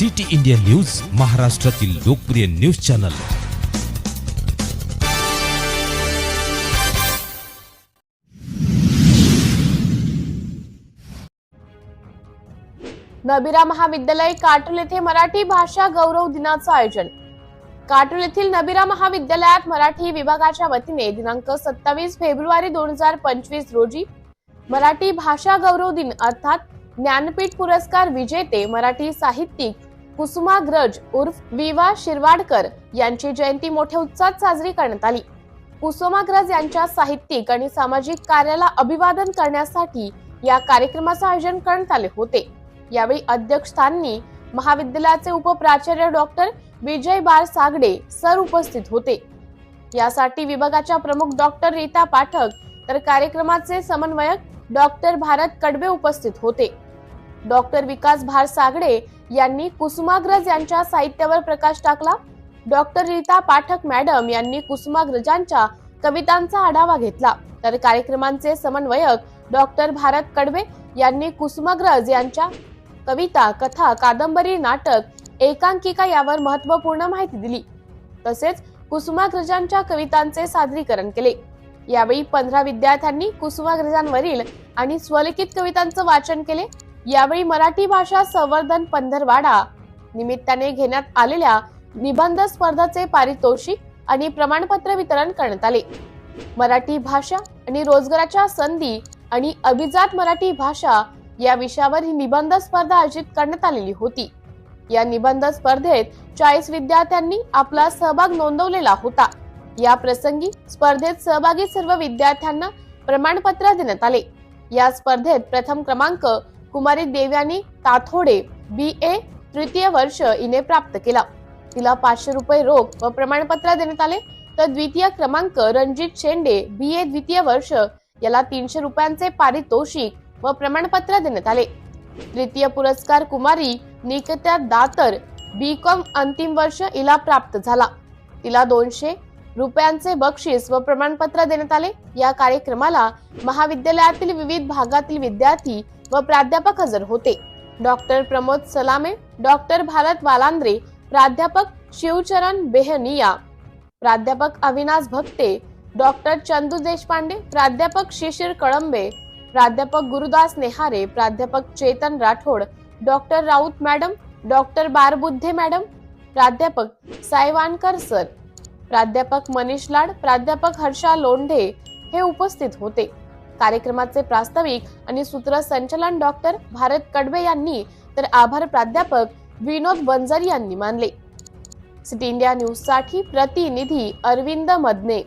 City India news महाराष्ट्रातील लोकप्रिय news channel. नबिरा महाविद्यालय काटोल येथे मराठी भाषा गौरव दिनाचं आयोजन. काटोल येथील नबिरा महाविद्यालयात मराठी विभागाच्या वतीने दिनांक सत्तावीस फेब्रुवारी दोन हजार पंचवीस रोजी मराठी भाषा गौरव दिन अर्थात ज्ञानपीठ पुरस्कार विजेते मराठी साहित्यिक कुसुमाग्रज उर्फ विवा शिरवाडकर यांची जयंती मोठ्या उत्साहात साजरी करण्यात आली. कुसुमाग्रज यांच्या साहित्यिक आणि सामाजिक कार्याला अभिवादन करण्यासाठी या कार्यक्रमाचं आयोजन करण्यात आले होते. यावेळी अध्यक्षस्थानी महाविद्यालयाचे उपप्राचार्य डॉक्टर विजय बार सागडे सर उपस्थित होते. यासाठी विभागाच्या प्रमुख डॉक्टर रीता पाठक तर कार्यक्रमाचे समन्वयक डॉक्टर भारत कडबे उपस्थित होते. डॉक्टर विकास भार सागडे यांनी कुसुमाग्रज यांच्या साहित्यावर प्रकाश टाकला. डॉक्टर रीता पाठक मॅडम यांनी कुसुमाग्रजांच्या कवितांचा आढावा घेतला. तर कार्यक्रमांचे समन्वयक डॉक्टर भारत कडवे यांनी कुसुमाग्रज यांच्या कविता कथा कादंबरी नाटक एकांकिका यावर महत्त्वपूर्ण माहिती दिली. तसेच कुसुमाग्रजांच्या कवितांचे सादरीकरण केले. यावेळी पंधरा विद्यार्थ्यांनी कुसुमाग्रजांवरील आणि स्वलिखित कवितांचं वाचन केले. यावेळी मराठी भाषा संवर्धन पंधरवाडा निमित्ताने घेण्यात आलेल्या निबंध स्पर्धाचे पारितोषिक आणि प्रमाणपत्र वितरण करण्यात आले. मराठी भाषा आणि रोजगाराच्या संधी आणि अभिजात मराठी भाषा या विषयावर ही निबंध स्पर्धा आयोजित करण्यात आलेली होती. या निबंध स्पर्धेत चाळीस विद्यार्थ्यांनी आपला सहभाग नोंदवलेला होता. या प्रसंगी स्पर्धेत सहभागी सर्व विद्यार्थ्यांना प्रमाणपत्र देण्यात आले. या स्पर्धेत प्रथम क्रमांक कुमारी देवयानी ताथोडे बी ए तृतीय वर्ष हिने प्राप्त केला. तिला पाचशे रुपये रोख व प्रमाणपत्र देण्यात आले. तर द्वितीय क्रमांक रणजित शेंडे बी ए द्वितीय वर्ष याला तीनशे रुपयांचे पारितोषिक व प्रमाणपत्र देण्यात आले. तृतीय पुरस्कार कुमारी निकिता दातर बी कॉम अंतिम वर्ष हिला प्राप्त झाला. तिला दोनशे रुपयांचे बक्षीस व प्रमाणपत्र देण्यात आले. या कार्यक्रमाला महाविद्यालयातील विविध भागातील विद्यार्थी व प्राध्यापक हजर होते. डॉक्टर प्रमोद सलामे डॉक्टर भारत वालांद्रे प्राध्यापक शिवचरण बेहनिया प्राध्यापक अविनाश भक्ते डॉक्टर चंदू देशपांडे प्राध्यापक शिशिर कळंबे प्राध्यापक गुरुदास नेहारे प्राध्यापक Chetan Rathod doctor Raut madam doctor Barbuddhe madam प्राध्यापक सायवानकर सर प्राध्यापक मनीष लाड प्राध्यापक हर्षा लोंढे हे उपस्थित होते. कार्यक्रमाचे प्रास्ताविक आणि सूत्रसंचालन डॉक्टर भारत कडबे यांनी तर आभार प्राध्यापक विनोद बंजर यांनी मानले. सिटी इंडिया न्यूजसाठी प्रतिनिधी अरविंद मदने.